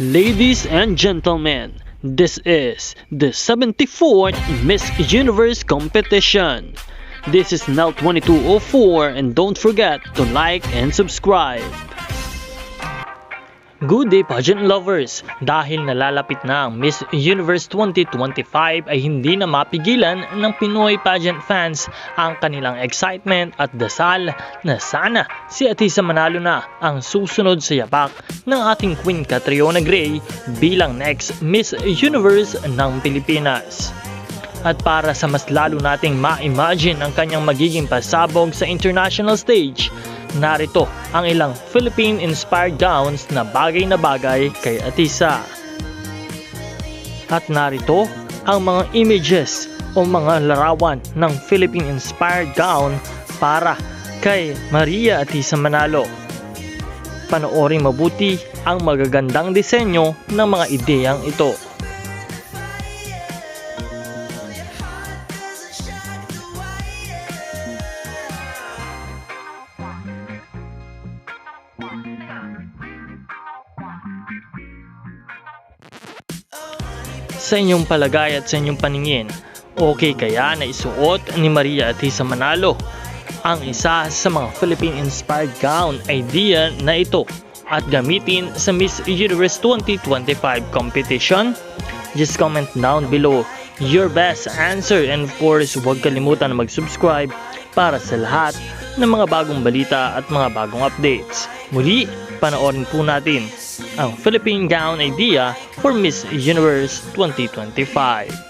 Ladies and gentlemen, this is the 74th Miss Universe competition. This is now 2204 and don't forget to like and subscribe. Good day pageant lovers! Dahil nalalapit na ang Miss Universe 2025 ay hindi na mapigilan ng Pinoy pageant fans ang kanilang excitement at dasal na sana si Atisa manalo na ang susunod sa yapak ng ating Queen Catriona Gray bilang next Miss Universe ng Pilipinas. At para sa mas lalo nating ma-imagine ang kanyang magiging pasabog sa international stage, narito ang ilang Philippine-inspired gowns na bagay na bagay kay Atisa. At narito ang mga images o mga larawan ng Philippine-inspired gown para kay Maria Atisa Manalo. Panoorin mabuti ang magagandang disenyo ng mga ideyang ito. Sa inyong palagay at sa inyong paningin, okay kaya na isuot ni Maria Atisa Manalo ang isa sa mga Philippine-inspired gown idea na ito at gamitin sa Miss Universe 2025 competition? Just comment down below your best answer and of course huwag kalimutan mag-subscribe para sa lahat ng mga bagong balita at mga bagong updates. Muli, panoorin po natin ang Philippine Gown Idea for Miss Universe 2025.